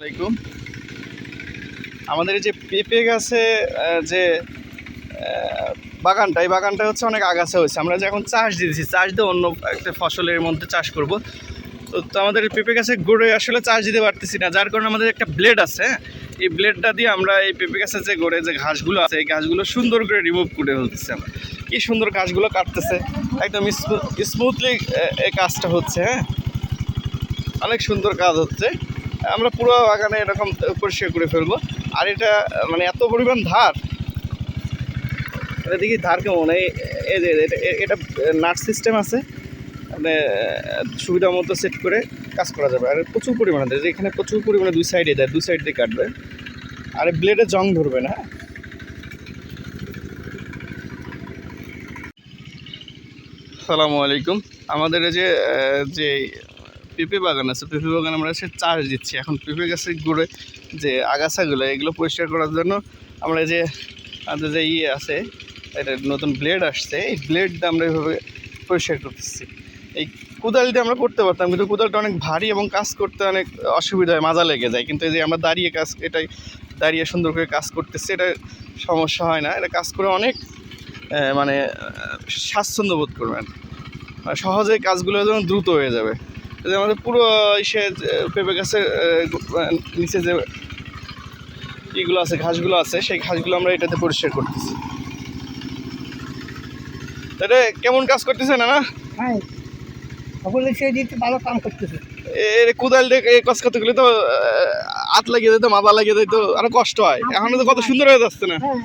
আলাইকুম। আমাদের এই যে পেঁপে গাছে যে বাগানটা, এই বাগানটা হচ্ছে অনেক আগাছা হয়েছে। আমরা যে এখন চাষ দিয়েছি চাষ দিয়ে অন্য একটা ফসলের মধ্যে চাষ করব। তো তো আমাদের পেঁপে গাছে গোড়ে আসলে চাষ দিতে পারতেছি না, যার কারণে আমাদের একটা ব্লেড আছে হ্যাঁ? এই ব্লেডটা দিয়ে আমরা এই পেঁপে গাছের যে গড়ে যে ঘাসগুলো আছে, এই ঘাসগুলো সুন্দর করে রিমুভ করে ফেলতেছি আমরা। কি সুন্দর ঘাসগুলো কাটতেছে, একদম স্মুথলি এই কাজটা হচ্ছে হ্যাঁ? অনেক সুন্দর কাজ হচ্ছে। আমরা পুরো বাগানে এরকম পরিষ্কার করে ফেলব। আর এটা মানে এত পরিমাণ ধার। এটা দেখি ধার কেমন? এই যে, এটা- নাট সিস্টেম আছে। মানে সুবিধা মতো সেট করে কাজ করা যাবে। আর প্রচুর পরিমাণে দেয়। যেখানে প্রচুর পরিমাণে দুই সাইডে দেয়, দুই সাইড দিয়ে কাটবে। আর ব্লেডে জং ধরবে না হ্যাঁ? সালামু আলাইকুম। আমাদের যে যে পেঁপে বাগান আছে, পেঁপে বাগান আমরা সে চাষ দিচ্ছি। এখন পেঁপে গাছের গুঁড়ে, যে আগাছাগুলো, এগুলো পরিষ্কার করার জন্য আমরা যে আমাদের যে ইয়ে আছে, এটা নতুন ব্লেড আসছে, এই ব্লেড দিয়ে আমরা এইভাবে পরিষ্কার করতেছি। এই কোদাল দিয়ে আমরা করতে পারতাম, কিন্তু কোদালটা অনেক ভারী এবং কাজ করতে অনেক অসুবিধা হয়, মাজা লেগে যায়। কিন্তু এই যে আমরা দাঁড়িয়ে কাজ, এটাই দাঁড়িয়ে সুন্দর করে কাজ করতেছি, এটা সমস্যা হয় না। এটা কাজ করে অনেক মানে স্বাচ্ছন্দ্য বোধ করবেন। মানে সহজে কাজগুলো যেন দ্রুত হয়ে যাবে। যে আমাদের পুরো যে পেঁপে গাছের নিচে যে ইগুলো আছে ঘাসগুলো আছে সেই ঘাসগুলো আমরা এটাতে পরিষ্কার করতেছি। তাহলে কেমন কাজ করতেছে না না হ্যাঁ সে ভালো কাম করতেছে। এর কোদাল দিয়ে কাজ করতে গেলে তো হাত লাগিয়ে দিত মাথা লাগিয়ে দিত আরও কষ্ট হয়। এখন তো কত সুন্দর হয়ে যাচ্ছে না। হ্যাঁ।